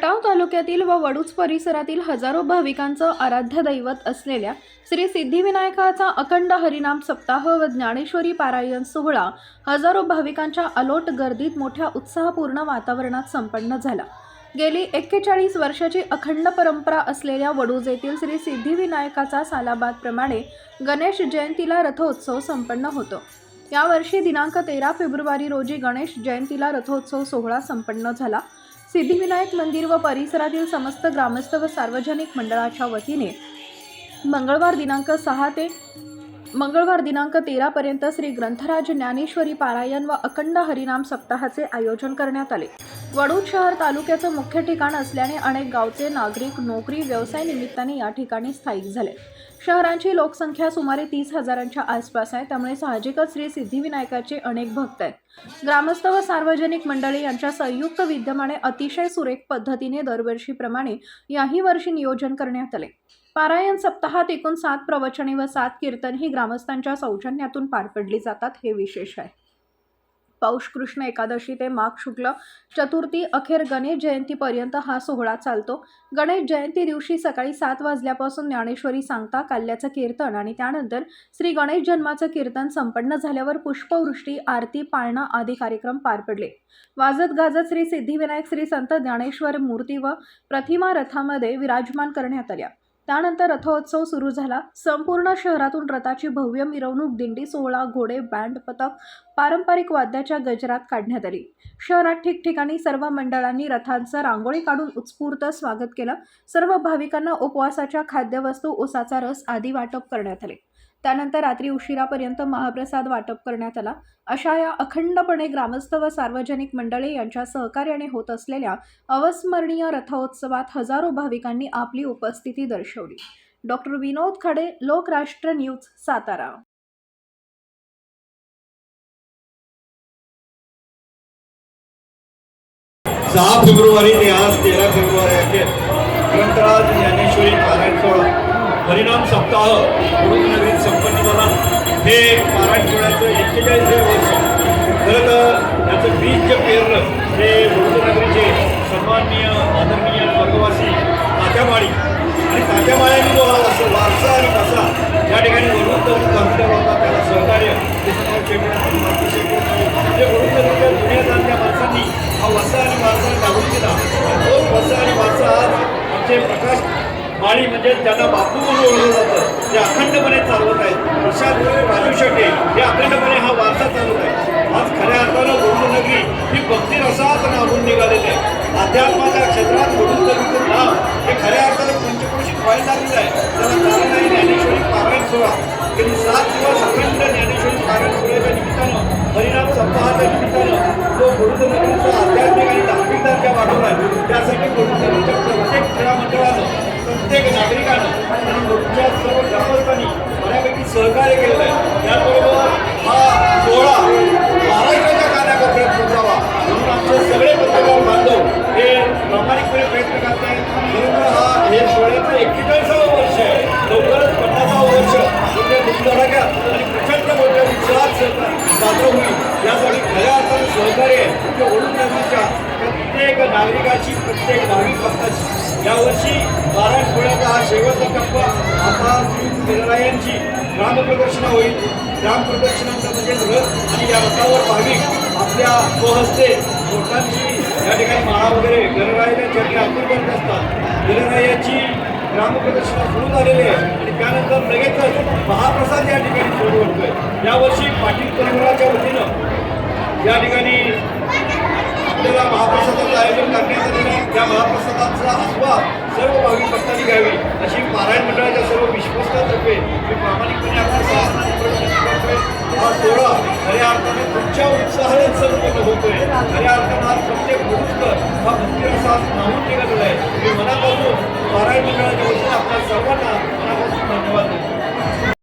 खटाव तालुक्यातील व वडूज परिसरातील हजारो भाविकांचं आराध्य दैवत असलेल्या श्री सिद्धिविनायकाचा अखंड हरिनाम सप्ताह व ज्ञानेश्वरी पारायण सोहळा हजारो भाविकांच्या अलोट गर्दीत मोठ्या उत्साहपूर्ण वातावरणात संपन्न झाला. गेली एक्केचाळीस वर्षाची अखंड परंपरा असलेल्या वडूज येथील श्री सिद्धिविनायकाचा सालाबादप्रमाणे गणेश जयंतीला रथोत्सव संपन्न होतो. यावर्षी दिनांक तेरा फेब्रुवारी रोजी गणेश जयंतीला रथोत्सव सोहळा संपन्न झाला. सिद्धिविनायक मंदिर व परिसरातील समस्त ग्रामस्थ व सार्वजनिक मंडळाच्या वतीने मंगळवार दिनांक सहा ते मंगळवार दिनांक तेरापर्यंत श्री ग्रंथराज ज्ञानेश्वरी पारायण व अखंड हरिनाम सप्ताहाचे आयोजन करण्यात आले. वडूद शहर तालुक्याचं मुख्य ठिकाण असल्याने अनेक गावचे नागरिक नोकरी व्यवसाय निमित्ताने या ठिकाणी स्थायिक झाले. शहरांची लोकसंख्या सुमारे तीस हजारांच्या आसपास आहे. त्यामुळे साहजिकच श्री सिद्धिविनायकाचे अनेक भक्त आहेत. ग्रामस्थ व सार्वजनिक मंडळी यांच्या संयुक्त विद्यमाने अतिशय सुरेख पद्धतीने दरवर्षीप्रमाणे याही वर्षी नियोजन करण्यात आले. पारायण सप्ताहात एकूण सात प्रवचने व सात कीर्तन ही ग्रामस्थांच्या सौजन्यातून पार पडली जातात हे विशेष आहे. पौष कृष्ण एकादशी ते माघ शुक्ल चतुर्थी अखेर गणेश जयंतीपर्यंत हा सोहळा चालतो. गणेश जयंती दिवशी सकाळी सात वाजल्यापासून ज्ञानेश्वरी सांगता काल्याचं कीर्तन आणि त्यानंतर श्री गणेश जन्माचं कीर्तन संपन्न झाल्यावर पुष्पवृष्टी आरती पाळणा आदी कार्यक्रम पार पडले. वाजत गाजत श्री सिद्धिविनायक श्री संत ज्ञानेश्वर मूर्ती व प्रतिमा रथामध्ये विराजमान करण्यात आल्या. त्यानंतर रथोत्सव सुरू झाला. संपूर्ण शहरातून रथाची भव्य मिरवणूक दिंडी सोहळा घोडे बँड पथक पारंपरिक वाद्याच्या गजरात काढण्यात आली. शहरात ठिकठिकाणी सर्व मंडळांनी रथांचं रांगोळी काढून उत्स्फूर्त स्वागत केलं. सर्व भाविकांना उपवासाच्या खाद्यवस्तू उसाचा रस आदी वाटप करण्यात आले. त्यानंतर रात्री उशिरापर्यंत महाप्रसाद वाटप करण्यात आला. अशा या अखंडपणे ग्रामस्थ व सार्वजनिक मंडळे यांच्या सहकार्याने होत असलेल्या अविस्मरणीय रथोत्सवात हजारो भाविकांनी आपली उपस्थिती दर्शवली. डॉक्टर विनोद खडे लोकराष्ट्र न्यूज सातारा. सहा फेब्रुवारी ते आज तेरा फेब्रुवारी अखेर. ज्ञानेश्वरी नारायण सोळा परिणाम सप्ताह गुरुनगरीत संपन्न झाला. हे पारायण सोहळ्याचं एक्केचाळीसवे वर्ष. खरं तर याचं बीज जे पेरलं ते गुरुनगरीचे सन्माननीय आदरणीय स्वर्गवासी तात्यामाळी आणि तात्यामाळ्यांनी जो हा असं वारसा आणि कसा या ठिकाणी वरून करून कॉन्फिडर होता त्याला सहकार्य कृष्णराव शेटे आणि मारुती शेटे जे वरून जुन्या जाणत्या माणसांनी हा वसा आणि वारसा लागून दिला तोच वसा आणि वारसा आज आमचे प्रकाश आणि म्हणजे त्यांना बापू म्हणून ओळखलं जातं. ते अखंडपणे चालवत आहेत. प्रसाद राजू शेटे हे अखंडपणे हा वारसा चालवत आहे आज खऱ्या अर्थानं वडूनगरी ही भक्ती रसात नावून निघालेली आहे. अध्यात्म सहकार्य केलेलं आहे. त्याचबरोबर हा सोहळा महाराष्ट्राच्या कानाकोपऱ्यात पोहोचावा म्हणून आमचे सगळे पत्रकार बांधव हे प्रामाणिकपणे प्रयत्न करत आहेत. म्हणून हा हे सोहळ्याचं एक्केचाळीसावं वर्ष आहे. लवकरच पन्नासावं वर्ष म्हणजे मोठ्या धुमधडाक्यात आणि प्रचंड मोठ्या उत्साहात साजरं होईल. यासाठी खऱ्या अर्थानं सहकार्य आहे. ते ओळून नदीच्या प्रत्येक नागरिकाची प्रत्येक भाविक भक्ताची यावर्षी बारा पुण्याचा हा शेवटचा टप्पा आता निर्णयांची ग्रामप्रदर्शना ग्रामप्रदक्षिणा होईल. ग्रामप्रदर्शनाचं म्हणजे रथ आणि या रथावर भाविक आपल्या स्वहस्ते लोकांची या ठिकाणी माळा वगैरे गणरायाच्या चरणी अर्पण करत असतात. गणरायाची ग्रामप्रदक्षिणा सुरू झालेली आहे आणि त्यानंतर लगेचच महाप्रसाद या ठिकाणी सुरू होतोय. यावर्षी पाटील परिवाराच्या वतीनं या ठिकाणी आपल्याला महाप्रसादाचं आयोजन करण्यात आलेलं या त्या महाप्रसादाचा आस्वाद सर्व भाविक भक्तांनी घ्यावी अशी पारायण मंडळाच्या सर्व विश्वस्तातर्फे मी प्रामाणिकपणे आपल्या सहाय्याने हा सोहळा खऱ्या अर्थाने तुमच्या उत्साहाने संपन्न होतोय. खऱ्या अर्थानं आज प्रत्येक गुरुस्कर हा भक्तिरसा नाहून निघालेला आहे. मी मनापासून पारायण मंडळाच्या वतीने आपल्या सर्वांना